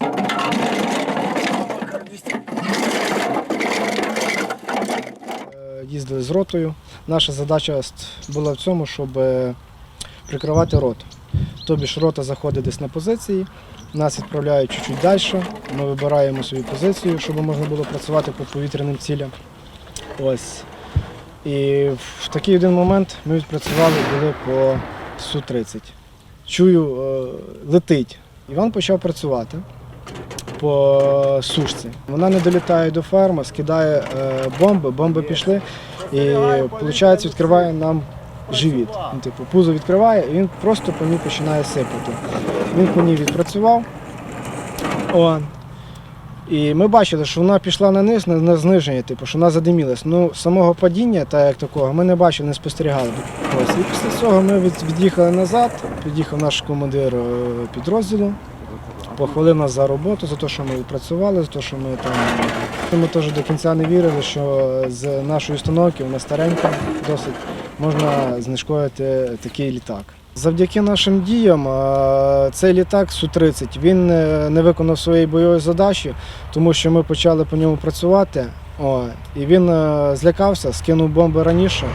Е, Їздили з ротою. Наша задача була в цьому, щоб е, прикривати роту. Тобі ж рота заходить десь на позиції, нас відправляють чуть-чуть далі. Ми вибираємо свою позицію, щоб можна було працювати по повітряним цілям. Ось. І в такий один момент ми відпрацювали були по Су-30. Чую, е, летить. Іван почав працювати по сушці. Вона не долітає до ферми, скидає е, бомби, бомби пішли і виходить, відкриває нам живіт. Ну, типу, пузо відкриває і він просто по ній починає сипати. Він по ній відпрацював. О. І ми бачили, що вона пішла на низ, на, зниження, типу, що вона задимілась. Ну, самого падіння, так як такого, ми не бачили, не спостерігали. Ось. І після цього ми від, від'їхали назад, під'їхав наш командир е, підрозділу, похвалив нас за роботу, за те, що ми відпрацювали, за те, що ми там. Ми теж до кінця не вірили, що з нашої установки, вона старенька, досить можна знешкодити такий літак. Завдяки нашим діям цей літак Су-30 він е, не виконав своєї бойової задачі, тому що ми почали по ньому працювати. О, і він е, злякався, скинув бомби раніше.